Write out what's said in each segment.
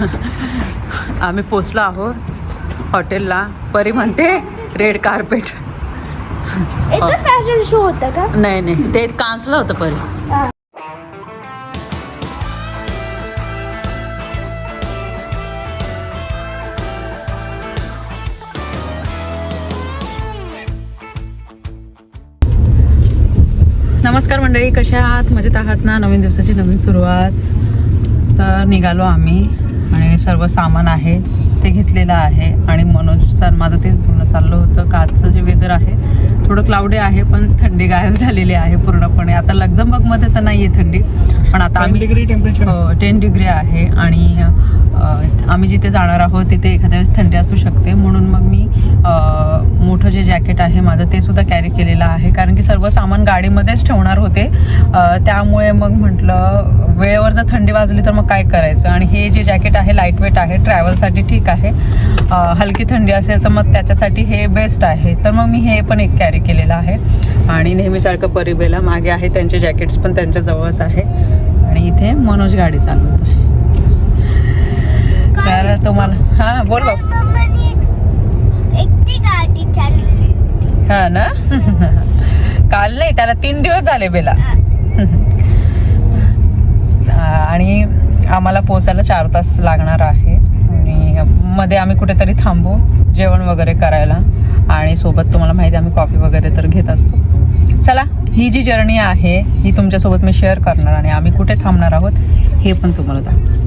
आम्ही पोचलो आहोत हॉटेलला. परी म्हणते रेड कार्पेट फॅशन शो होता का? नाही नाही. ते कांचलं होतं परी. नमस्कार मंडळी कशा आहात? मजेत आहात ना? नवीन दिवसाची नवीन सुरुवात. तर निघालो आम्ही. आणि सर्व सामान आहे ते घेतलेलं आहे. आणि मनोज सर माझं ते पूर्ण चाललं होतं. का आजचं जे वेदर आहे थोडं क्लाउडी आहे पण थंडी गायब झालेली आहे पूर्णपणे. आता लक्झमबर्गमध्ये तर नाही आहे थंडी पण आता आम्ही डिग्री टेम्परेचर हो टेन डिग्री आहे आणि आम्ही जिथे जाणार आहोत तिथे एखाद्या वेळेस थंडी असू शकते. म्हणून मग मी मोठं जे जॅकेट आहे माझं ते सुद्धा कॅरी केलेलं आहे. कारण की सर्व सामान गाडीमध्येच ठेवणार होते. त्यामुळे मग म्हटलं वेळेवर जर थंडी वाजली तर मग काय करायचं? आणि हे जे जॅकेट आहे लाइट वेट आहे ट्रॅव्हलसाठी ठीक आहे. हलकी थंडी असेल तर मग त्याच्यासाठी हे बेस्ट आहे. तर मग मी हे पण एक कॅरी केलेलं आहे. आणि नेहमीसारखं परिबेला मागे आहे. त्यांचे जॅकेट्स पण त्यांच्या जवळच आहे. आणि इथे मनोज गाडी चालवत आहे. तर तुम्हाला हां बोल हा ना? काल नाही त्याला तीन दिवस झाले बेला. आणि आम्हाला पोचायला चार तास लागणार आहे. आणि मध्ये आम्ही कुठेतरी थांबू जेवण वगैरे करायला. आणि सोबत तुम्हाला माहिती आहे आम्ही कॉफी वगैरे तर घेत असतो. चला ही जी जर्नी आहे ही तुमच्यासोबत मी शेअर करणार आणि आम्ही कुठे थांबणार आहोत हे पण तुम्हाला दाखवतो.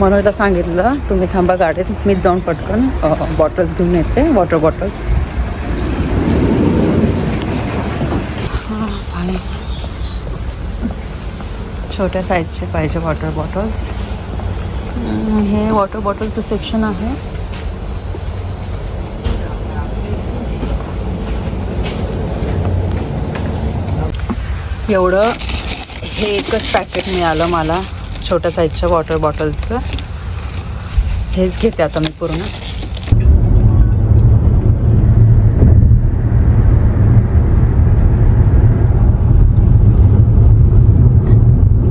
मनोजला सांगितलं तुम्ही थांबा गाडीत मीच जाऊन पटकन बॉटल्स घेऊन येते वॉटर बॉटल्स पाणी छोट्या साईजचे पाहिजे वॉटर बॉटल्स हे वॉटर बॉटलचं सेक्शन आहे. एवढं हे एकच पॅकेट मिळालं मला छोट्या साईजच्या वॉटर बॉटल्सचं हेच घेते आता मी पूर्ण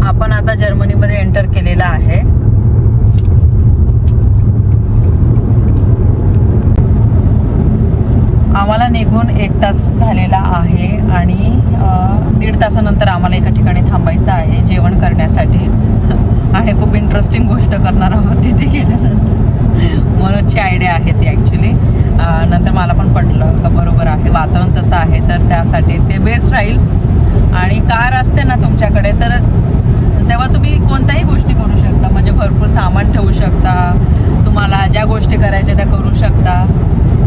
आपण आता जर्मनीमध्ये एंटर केलेला आहे आम्हाला निघून एक तास झालेला आहे आणि अ, दीड तासानंतर आम्हाला एका ठिकाणी थांबायचं आहे जेवण करण्यासाठी आणि खूप इंटरेस्टिंग गोष्ट करणार आहोत तिथे गेल्यानंतर मनोजची आयडिया आहे ती ॲक्च्युली नंतर मला पण पटलं का बरोबर आहे वातावरण तसं आहे तर त्यासाठी ते बेस्ट राहील. आणि कार असते ना तुमच्याकडे तर तेव्हा तुम्ही कोणत्याही गोष्टी करू शकता. म्हणजे भरपूर सामान ठेवू शकता. तुम्हाला ज्या गोष्टी करायच्या त्या करू शकता.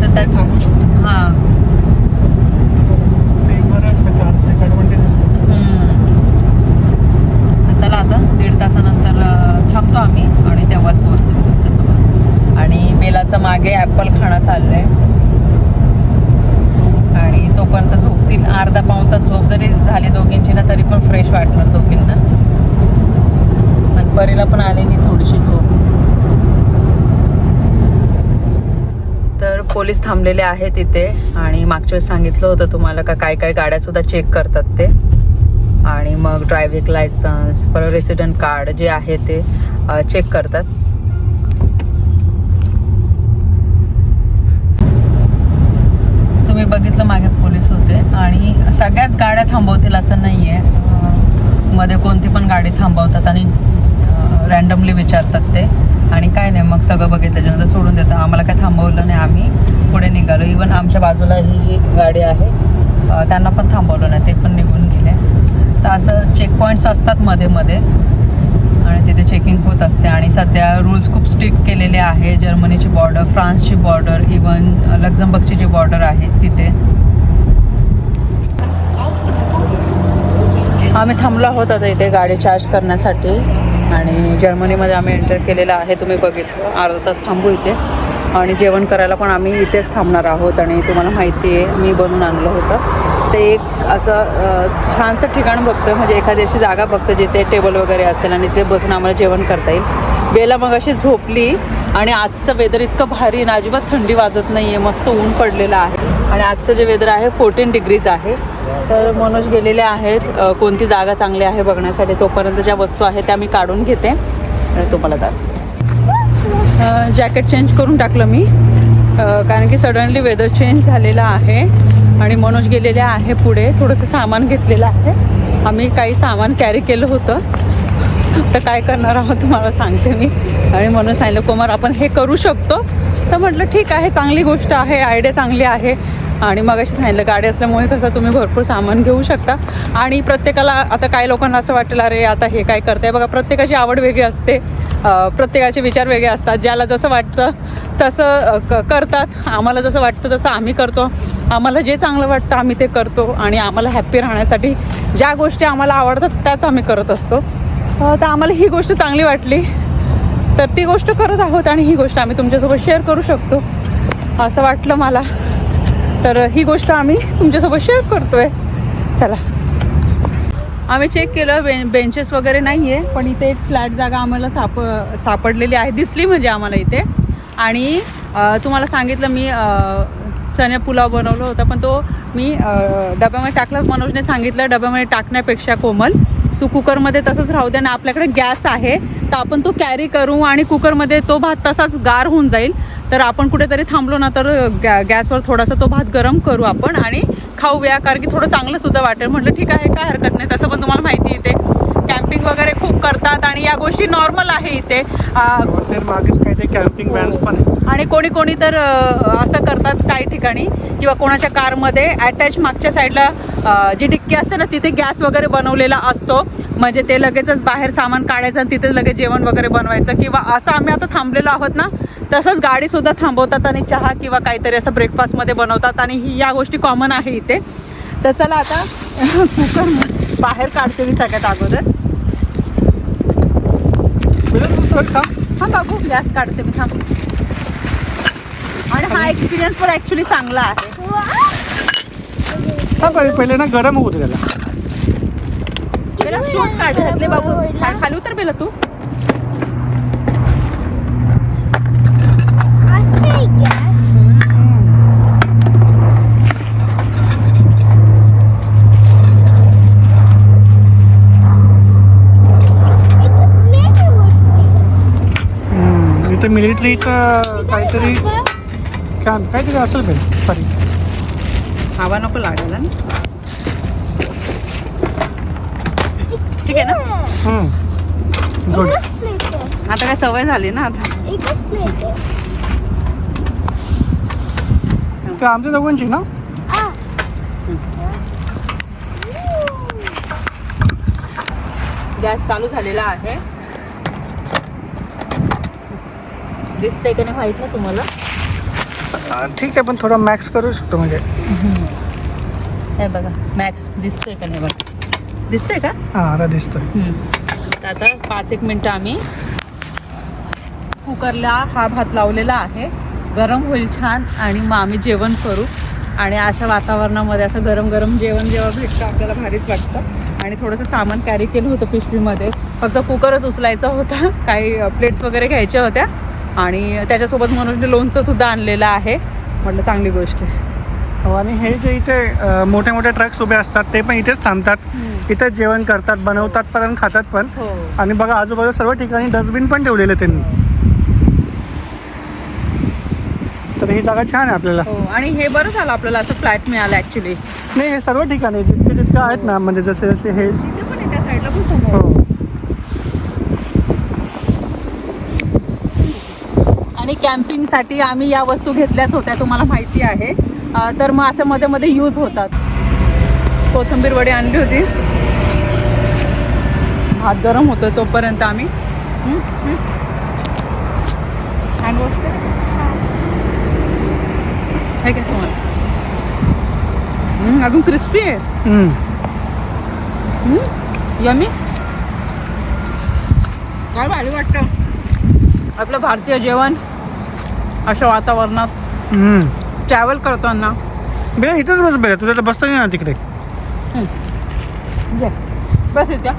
तर त्या थांबू शकतो. हां. चला आता दीड तासानंतर थांबतो आम्ही आणि तेव्हाच पोहोचतो तुमच्यासोबत. आणि बेलाचं मागे ॲपल खाणं चाललंय. आणि तोपर्यंत झोपतील. अर्धा पाऊन तास झोप जरी झाली दोघींची ना तरी पण फ्रेश वाटणार दोघींना. आणि परीला पण आलेली थोडीशी झोप. तर पोलीस थांबलेले आहेत इथे आणि मागच्या वेळेस सांगितलं होतं तुम्हाला का काय काय गाड्या सुद्धा चेक करतात ते. आणि मग ड्रायव्हिंग लायसन्स परत रेसिडेंट कार्ड जे आहे ते चेक करतात. आणि सगळ्याच गाड्या थांबवतील असं नाही आहे मध्ये कोणती पण गाडी थांबवतात आणि रॅन्डमली विचारतात ते. आणि काय नाही मग सगळं बघितलं त्याच्यानंतर सोडून देतात आम्हाला काय थांबवलं नाही आम्ही पुढे निघालो. इवन आमच्या बाजूला ही जी गाडी आहे त्यांना पण थांबवलं नाही ते पण निघून गेले. तर असं चेक पॉईंट्स असतात मध्ये मध्ये. आणि तिथे चेकिंग होत असते. आणि सध्या रूल्स खूप स्ट्रिक्ट केलेले आहे. जर्मनीची बॉर्डर फ्रान्सची बॉर्डर इवन लक्झमबर्गची जी बॉर्डर आहे तिथे. आम्ही थांबलो आहोत आता इथे गाडी चार्ज करण्यासाठी. आणि जर्मनीमध्ये आम्ही एंटर केलेलं आहे. तुम्ही बघितलं. अर्धा तास थांबू इथे. आणि जेवण करायला पण आम्ही इथेच थांबणार आहोत. आणि तुम्हाला माहिती आहे मी बनवून आणलं होतं. ते एक असं छानसं ठिकाण बघतं म्हणजे एखादी अशी जागा बघतं जिथे टेबल वगैरे असेल आणि ते बसून आम्हाला जेवण करता येईल. बेला मग अशी झोपली. आणि आजचं वेदर इतकं भारी आहे ना अजिबात थंडी वाजत नाही आहे मस्त ऊन पडलेलं आहे. आणि आजचं जे वेदर आहे फोर्टीन डिग्रीज आहे. तर मनोज गेलेले आहेत कोणती जागा चांगली आहे बघण्यासाठी तोपर्यंत ज्या वस्तू आहेत त्या मी काढून घेते. आणि तुम्हाला दाख जॅकेट चेंज करून टाकलं मी. कारण की सडनली वेदर चेंज झालेला आहे. आणि मनोज गेलेले आहे पुढे थोडंसं सामान घेतलेलं आहे. आम्ही काही सामान कॅरी केलं होतं. तर काय करणार आहोत तुम्हाला सांगते मी. आणि म्हणून सांगितलं कुमार आपण हे करू शकतो. तर म्हटलं ठीक आहे चांगली गोष्ट आहे आयडिया चांगली आहे. आणि मग अशी सांगितलं गाडी असल्यामुळे कसं तुम्ही भरपूर सामान घेऊ शकता. आणि प्रत्येकाला आता काही लोकांना असं वाटेल अरे आता हे काय करते बघा प्रत्येकाची आवड वेगळी असते. प्रत्येकाचे विचार वेगळे असतात. ज्याला जसं वाटतं तसं क करतात. आम्हाला जसं वाटतं तसं आम्ही करतो. आम्हाला जे चांगलं वाटतं आम्ही ते करतो. आणि आम्हाला हॅप्पी राहण्यासाठी ज्या गोष्टी आम्हाला आवडतात त्याच आम्ही करत असतो. तर आम्हाला ही गोष्ट चांगली वाटली. तर ती गोष्ट करत आहोत आणि ही गोष्ट आम्ही तुमच्यासोबत शेअर करू शकतो. असं वाटलं मला. तर ही गोष्ट आम्ही तुमच्यासोबत शेअर करतोय. चला. आम्ही चेक केलं बे बेंचेस वगैरे नाही आहे पण इथे एक फ्लॅट जागा आम्हाला साप सापडलेली आहे. दिसली म्हणजे आम्हाला इथे. आणि तुम्हाला सांगितलं मी चने चण्या पुलाव बनवलं होता पण तो मी डब्यामध्ये टाकला मनोजने सांगितलं डब्यामध्ये टाकण्यापेक्षा कोमल. तू कुकरमध्ये तसंच राहू दे ना आपल्याकडे गॅस आहे. तर आपण तो कॅरी करू आणि कुकरमध्ये तो भात तसाच गार होऊन जाईल. तर आपण कुठेतरी थांबलो ना तर गॅ गॅसवर थोडासा तो भात गरम करू आपण आणि खाऊया कारण की थोडं चांगलं सुद्धा वाटेल. म्हटलं ठीक आहे काय हरकत नाही. तसं पण तुम्हाला माहिती इथे कॅम्पिंग वगैरे खूप करतात आणि या गोष्टी नॉर्मल आहे इथे. कॅम्पिंग पण आणि कोणी कोणी तर असं करतात काही ठिकाणी किंवा कोणाच्या कारमध्ये अटॅच मागच्या साईडला जी डिक्की असते ना तिथे गॅस वगैरे बनवलेला असतो. म्हणजे ते लगेचच बाहेर सामान काढायचं आणि तिथेच लगेच जेवण वगैरे बनवायचं. किंवा असं आम्ही आता थांबलेलो आहोत ना तसंच गाडीसुद्धा थांबवतात आणि चहा किंवा काहीतरी असं ब्रेकफास्टमध्ये बनवतात आणि ही या गोष्टी कॉमन आहे इथे. तर चला आता कुकर बाहेर काढते मी सगळ्यात अगोदर. हा बघू गॅस काढते मी थांब. आणि हा एक्सपिरियन्स पण ॲक्च्युली चांगला आहे. पहिले ना गरम होऊ दे त्याला शूज काढ. घातले बाबू. खाली उतर बेला तू. इथं मिलिटरीचं काहीतरी कॅम्प काहीतरी असेल बेल सॉरी. हवा नको लागायला ना ठीक आहे ना? गुड. आता काय सवय झाली ना आता? एकच plate आहे. ते आमच्या दोघांची ना? आ. गॅस चालू झालेला आहे. दिसतंय का नाही माहीत ना तुम्हाला? ठीक आहे पण थोडं मॅक्स करू शकतो म्हणजे. हे बघा मॅक्स दिसतोय का नाही बघा? दिसतंय का? हां आता दिसतोय. हम्म. आता पाच एक मिनटं आम्ही कुकरला हा भात लावलेला आहे. गरम होईल छान आणि मग आम्ही जेवण करू. आणि अशा वातावरणामध्ये असं गरम गरम जेवण जेव्हा भेटतं आपल्याला भारीच वाटतं. आणि थोडंसं सामान कॅरी केलं होतं पिशवीमध्ये फक्त कुकरच उचलायचा होता. काही प्लेट्स वगैरे घ्यायच्या होत्या. आणि त्याच्यासोबत मनोजने लोणचं सुद्धा आणलेलं आहे. म्हटलं चांगली गोष्ट आहे. हो आणि हे जे इथे मोठे मोठे ट्रक्स उभे असतात ते पण इथेच थांबतात. इथेच जेवण करतात बनवतात पण खातात पण. हो. आणि बघा आजूबाजू सर्व ठिकाणी डस्टबिन पण ठेवलेले त्यांनी. तर ही जागा छान आहे आपल्याला. हो आणि हे बरं झालं आपल्याला असं फ्लॅट मिळालं ॲक्च्युली नाही हे सर्व ठिकाणी जितके जितके आहेत ना म्हणजे जसे जसे हे हो. आणि कॅम्पिंगसाठी आम्ही या वस्तू घेतल्याच होत्या तुम्हाला माहिती आहे. तर मग असं मध्ये मध्ये यूज होतात. कोथिंबीर वडी आणली होती. भात गरम होतोय तोपर्यंत आम्ही. हँडवॉश हे काय तुम्हाला. अजून क्रिस्पी आहे. यमी काय भारी वाटतं. आपलं भारतीय जेवण अशा वातावरणात. ट्रॅव्हल करताना. बेटा इथंच बस बेटा तुला बसता नाही ना तिकडे बस येत्या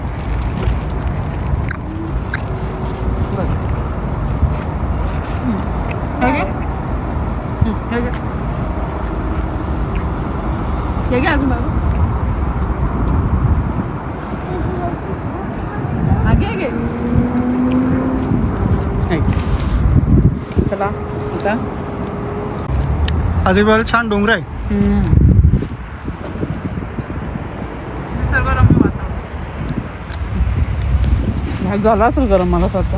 चला आता. आजूबाजूला छान डोंगर आहे. झाला असेल गरम मला स्वतः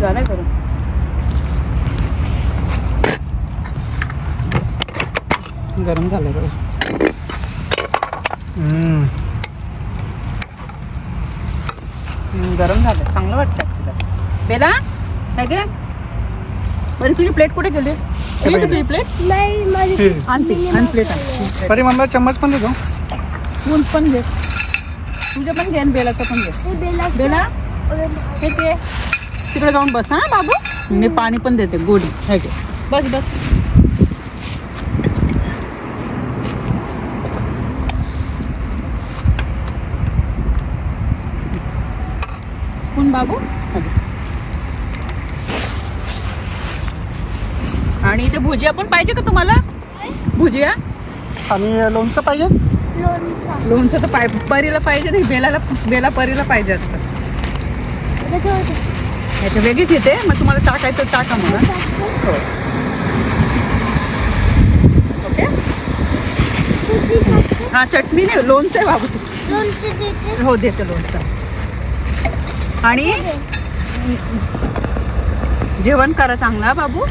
झालंय गरम. गरम झालंय हम्म. हम्म, गरम झालं. प्लेट कुठे गेली गेली प्लेट नाही माझी आणते आण प्लेट आण परी मम्मीला चम्मच पण देतो ऊन पण घे तुझं पण घे आणि बेलाचं पण घे. बेला? हे ते. तिकडे जाऊन बस हा बाबू? मी पाणी पण देते गोडी. हे घे. बस बस. कोण बाबू? आणि इथे भुजिया पण पाहिजे का तुम्हाला भुजिया आणि लोणचं पाहिजे लोणचं. तर पाय परीला पाहिजे नाही बेलाला बेला परीला पाहिजे असतं. ह्याच्या वेगळीच येते मग तुम्हाला टाकायचं टाका मला हो ओके. हा चटणी नाही लोणचं आहे बाबू. हो देते लोणचं आणि जेवण करा चांगला बाबू.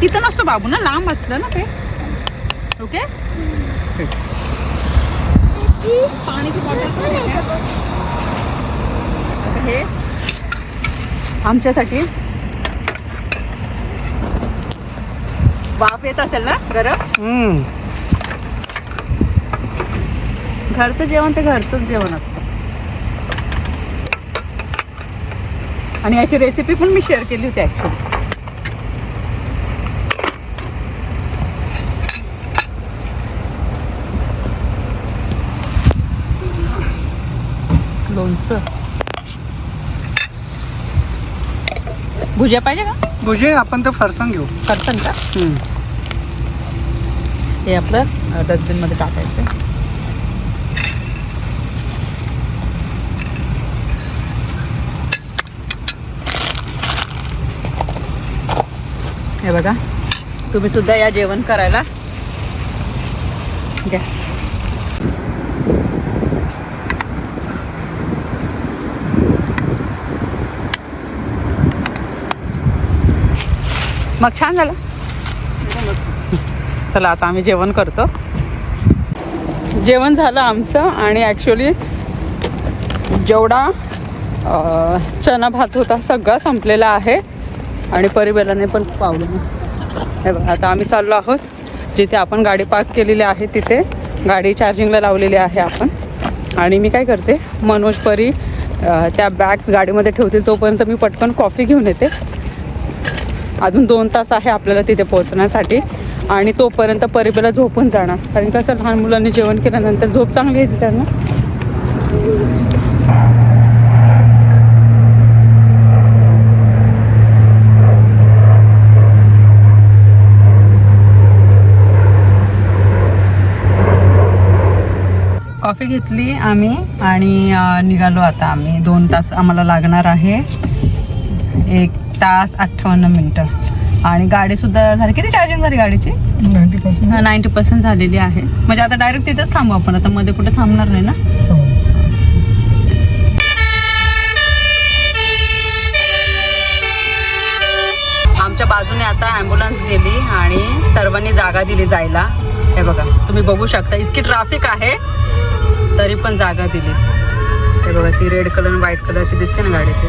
तिथं नसतो बाबू ना लांब असलं ना ते. ओके? ती पाणीची बॉटल हे आमच्यासाठी वाफ येत असेल ना गरम. घरचं जेवण ते घरचंच जेवण असतं. आणि याची रेसिपी पण मी शेअर केली होती ॲक्च्युली लोणचं भुजिया पाहिजे का? भुजे आपण तर फरसाण घेऊ. करसन का? हम्म. हे आपलं डस्टबिनमध्ये टाकायचं. हे बघा तुम्ही सुद्धा या जेवण करायला. घ्या. मग छान झालं. चला आता आम्ही जेवण करतो. जेवण झालं आमचं आणि ॲक्च्युली जेवढा चना भात होता सगळा संपलेला आहे आणि परिबेलाने पण पावलं हे बघा आता आम्ही चाललो आहोत. जिथे आपण गाडी पार्क केलेली आहे तिथे गाडी चार्जिंगला लावलेली आहे आपण. आणि मी काय करते मनोज परी त्या बॅग्स गाडीमध्ये ठेवतील तोपर्यंत मी पटकन कॉफी घेऊन येते अजून दोन तास आहे आपल्याला तिथे पोहोचण्यासाठी. आणि तोपर्यंत परिबेला झोपून जाणार. कारण कसं लहान मुलांनी जेवण केल्यानंतर झोप चांगली येते त्यांना. कॉफी घेतली आम्ही आणि निघालो आता आम्ही. दोन तास आम्हाला लागणार आहे. एक तास अठ्ठावन्न मिनटं. आणि गाडीसुद्धा झाली. किती चार्जिंग झाली गाडीची? 90%. नाईन्टी पर्सेंट झालेली आहे. म्हणजे आता डायरेक्ट तिथेच थांबू आपण. आता मध्ये कुठे थांबणार नाही ना. आमच्या बाजूने आता ॲम्ब्युलन्स गेली आणि सर्वांनी जागा दिली जायला. हे बघा तुम्ही बघू शकता इतकी ट्रॅफिक आहे तरी पण जागा दिली. हे बघा ती रेड कलर आणि व्हाईट कलरची दिसते ना गाडी ती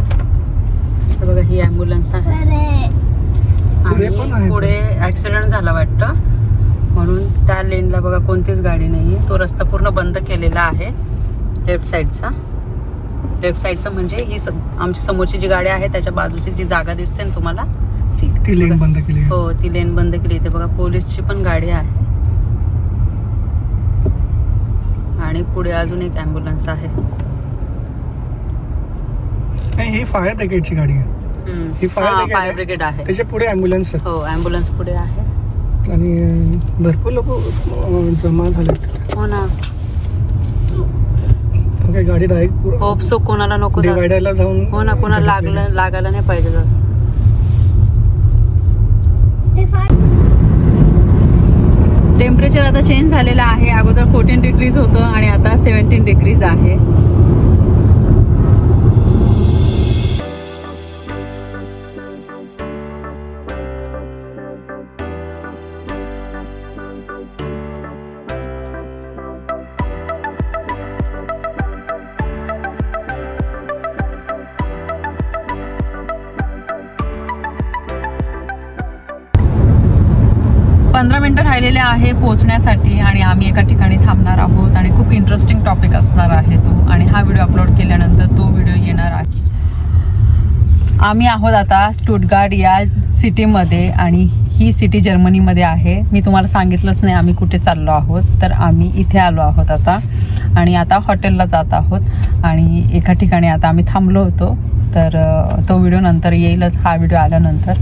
हे बघा ही ॲम्ब्युलन्स आहे अरे, पुढे पण आणि आहे पुढे ॲक्सिडेंट झाला वाटतं. म्हणून त्या लेनला बघा कोणतीच गाडी नाही तो रस्ता पूर्ण बंद केलेला आहे. लेफ्ट साईडचा लेफ्ट साईडचा म्हणजे ही आमची समोरची जी गाडी आहे त्याच्या बाजूची जी जागा दिसते ना तुम्हाला ती. ती लेन बंद केली. हो ती लेन बंद केली इथे बघा पोलीसची पण गाडी आहे. आणि पुढे अजून एक ॲम्ब्युलन्स आहे. ही फायर ब्रिगेडची गाडी आहे. ही फायर? ब्रिगेड आहे. त्याच्या पुढे ॲम्ब्युलन्स हो ॲम्ब्युलन्स पुढे आहे. आणि भरपूर लोक जमा झालेत. हो ना. ओके गाडी डायरेक्ट होप सो कोणाला नको. डिवायडरला जाऊन हो ना कोणाला लागलं लागायला नाही पाहिजे जास्त. टेम्परेचर आता चेंज झालेलं आहे. अगोदर फोर्टीन डिग्रीज होतं आणि आता सेवन्टीन डिग्रीज आहे. पंधरा मिनटं राहिलेले आहे पोहोचण्यासाठी आणि आम्ही एका ठिकाणी थांबणार आहोत आणि खूप इंटरेस्टिंग टॉपिक असणार आहे तो. आणि हा व्हिडिओ अपलोड केल्यानंतर तो व्हिडिओ येणार आहे. आम्ही आहोत आता स्टुटगार्ड या सिटीमध्ये आणि ही सिटी जर्मनीमध्ये आहे. मी तुम्हाला सांगितलंच नाही आम्ही कुठे चाललो आहोत तर आम्ही इथे आलो आहोत आता. आणि आता हॉटेलला जात आहोत आणि एका ठिकाणी आता आम्ही थांबलो होतो. तर तो व्हिडिओ नंतर येईलच. हा व्हिडिओ आल्यानंतर.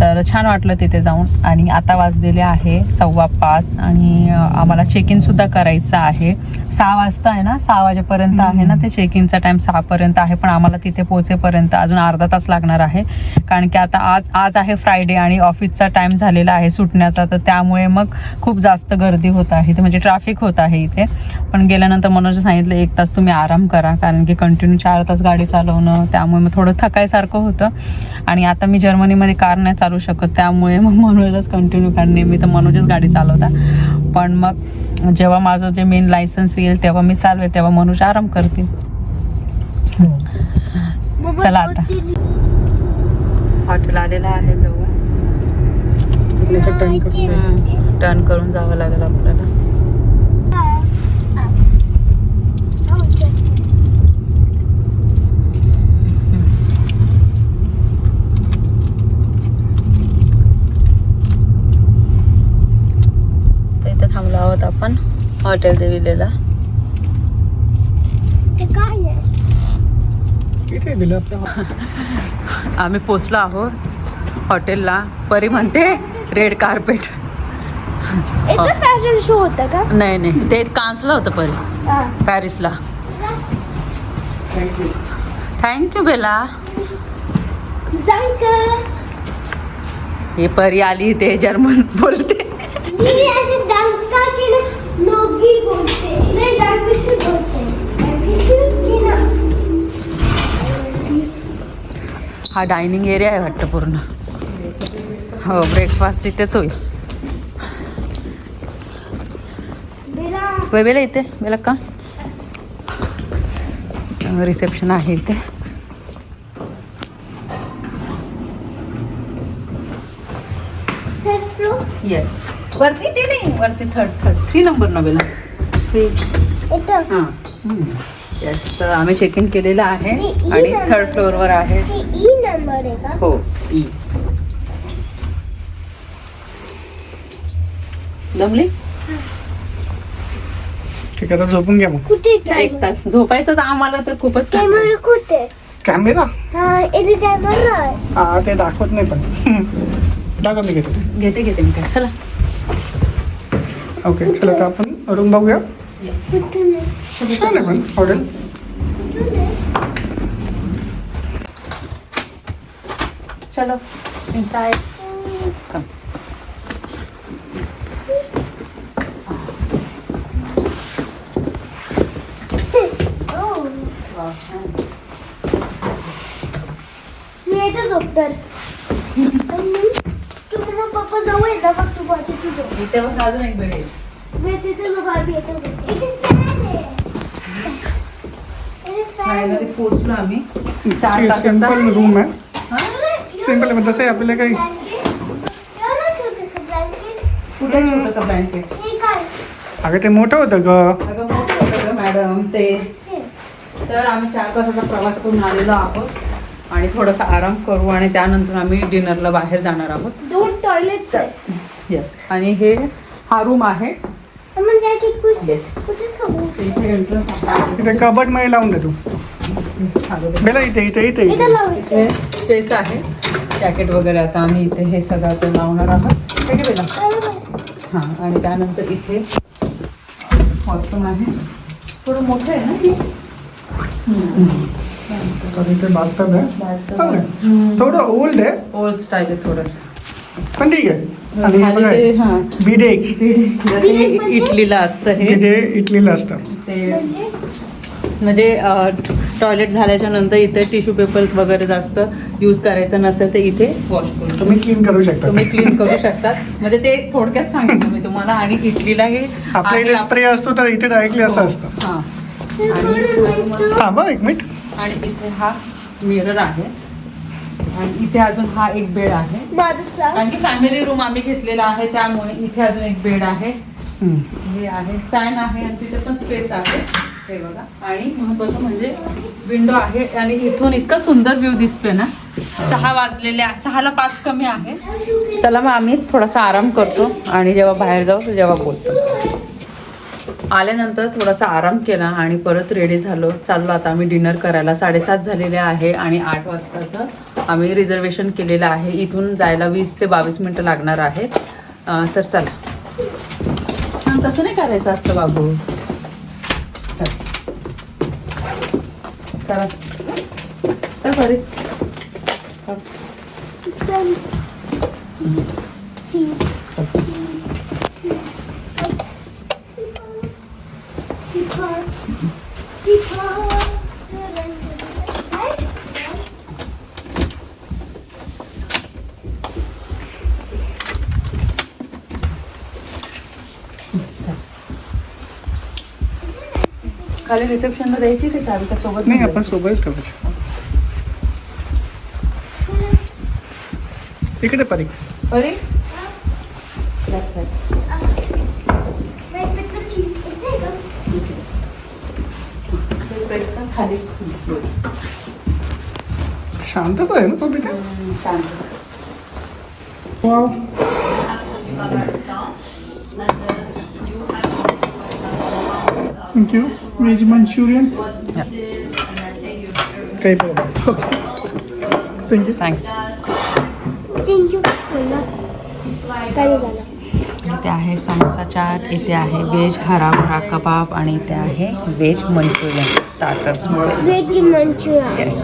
तर छान वाटलं तिथे जाऊन. आणि आता वाजलेले आहे सव्वा पाच आणि आम्हाला चेक इनसुद्धा करायचं आहे. सहा वाजता आहे ना? सहा वाजेपर्यंत आहे ना ते चेक इनचा टाईम सहापर्यंत आहे पण आम्हाला तिथे पोहोचेपर्यंत अजून अर्धा तास लागणार आहे. कारण की आता आज आज आहे फ्रायडे आणि ऑफिसचा टाईम झालेला आहे सुटण्याचा तर त्यामुळे मग खूप जास्त गर्दी होत आहे. ते म्हणजे ट्रॅफिक होत आहे इथे. पण गेल्यानंतर मनोज सांगितलं एक तास तुम्ही आराम करा कारण की कंटिन्यू चार तास गाडी चालवणं त्यामुळे मग थोडं थकायसारखं होतं. आणि आता मी जर्मनीमध्ये कार नाही चालू शकत त्यामुळे मग मनोजच कंटिन्यू कारण नेहमी तर मनोजच गाडी चालवता पण मग जेव्हा माझं जे मेन लायसन्स येईल तेव्हा मी चालवे तेव्हा मनोज आराम करतील चला आता. हॉटेल आलेलं आहे जवळ. टर्न करून जावं लागेल आपल्याला हो, चल. तर इथे थांबलो आहोत आपण हॉटेल देविलेला ते काय आहे? इथे दिलं आपल्या आम्ही पोचलो आहोत हॉटेलला. परी म्हणते रेड कार्पेट इथं फॅशन शो होता का? नाही नाही. ते कांचलं होतं परी. हा. पॅरिसला. थँक्यू बेला जांक हे परी आली ते जर्मन बोलते. हा डायनिंग एरिया आहे वाटतं पूर्ण. हो ब्रेकफास्ट इथेच होईल. बेला वे बेला इथे बेला का? रिसेप्शन आहे इथे. येस वरती ते नाही वरती थर्ड थर्ड थ्री नंबर ना बेला थ्री हां. येस तर आम्ही चेक इन केलेलं आहे आणि. थर्ड फ्लोअरवर आहे. नंबर आहे का? हो ई. जमली ठीक आहे आता झोपून घ्या मग. कुठे एक कॅमेरा तास. झोपायचं तर आम्हाला तर खूपच काम आहे. कॅमेरा कुठे? कॅमेरा हा इथे कॅमेरा आहे. हा ते दाखवत नाही पण. दाखव मी घेतो. घेते घेते मी काय. चला. ओके चला तर आपण रूम बघूया. कुठे नाही. छान आहे पण हॉटेल. चलो इनसाइड कम Oh, मी इथे झोपणार आणि तू मग पप्पा जवळ येतात मग तू माझी तू झोप इथे बघ अजून एक बेड मी तिथे झोप आधी येतो. फायनली पोहोचलो आम्ही. चार तासाचा सिंपल रूम आहे. अरे, सिंपल आहे तसं आहे आपल्याला काही. कुठे छोटंसं ब्लँकेट अगं ते मोठं होतं ग. अगं मोठं होतं गं मॅडम ते. तर आम्ही चार तासाचा प्रवास करून आलेलो आहोत आणि थोडासा आराम करू आणि त्यानंतर आम्ही डिनरला बाहेर जाणार आहोत. दोन टॉयलेट्स आहे येस आणि हे हा रूम आहे. म्हणजे झोपू इथे एंट्रन्स आहे. इथे कबडमध्ये लावून दे तू. बेला इथे इथे इथे इथे. स्पेस आहे. जॅकेट वगैरे आता आम्ही इथे हे सगळं आता लावणार आहोत. हे घे बेटा. हां आणि त्यानंतर इथे वॉशरूम आहे. थोडं मोठं आहे ना? हे? तर इथे बाथटब आहे. चांगलं आहे. थोडं ओल्ड आहे. ओल्ड स्टाईल आहे थोडंसं. पण ठीक आहे. आणि हे खाली बघा ते हां. बिडे जसं हे इटलीला असतं हे. बिडे इटलीला असतं. ते म्हणजे टॉयलेट झाल्याच्यानंतर इथे टिश्यू पेपर वगैरे जास्त यूज करायचं नसेल तर इथे वॉश करू तुम्ही क्लीन करू शकता. तुम्ही क्लीन करू शकतात म्हणजे ते थोडक्यात सांगितलं मी तुम्हाला आणि इटलीला हे आपल्या इथे स्प्रे असतो तर इथे डायरेक्टली असं असतं. हां. आणि थांबा एक मिनिट. आणि इथे हा मिरर आहे. आणि इथे अजून हा एक बेड आहे. कारण की फॅमिली रूम आम्ही घेतलेला आहे त्यामुळे इथे अजून एक बेड आहे. हे आहे. फॅन आहे आणि तिथे पण स्पेस आहे. हे बघा. आणि महत्वाचं म्हणजे विंडो आहे आणि इथून इतका सुंदर व्ह्यू दिसतोय ना. सहा वाजलेले सहाला पाच कमी आहे. चला मग आम्ही थोडासा आराम करतो आणि जेव्हा बाहेर जाऊ जेव्हा बोलतो. आल्यानंतर थोडासा आराम केला आणि परत रेडी झालो. चाललो आता आम्ही डिनर करायला. साडेसात झालेले आहे आणि आठ वाजताचं आम्ही रिझर्वेशन केलेलं आहे. इथून जायला वीस ते बावीस मिनटं लागणार आहेत तर चला. तसं नाही करायचं असतं बाबू. करा चल बरे चल. खाली रिसेप्शनला द्यायची ते चावी? का सोबत नाही घेऊन आपण सोबतच ठेवायचं. इकडे परी. जायचं? बरे Left side. नाही, त्याचं cheese येते का? ते press कर खाली शांतता आहे ना तो तिथे हम्म, शांत. Wow. Thank you veg Manchurian काही प्रॉब्लेम थँक्यू थँक्स. काय झालं इथे आहे समोसा चाट इथे आहे व्हेज हराभरा कबाब आणि इथे आहे व्हेज मंचुरियन स्टार्टर्समध्ये व्हेज मंचुरियन येस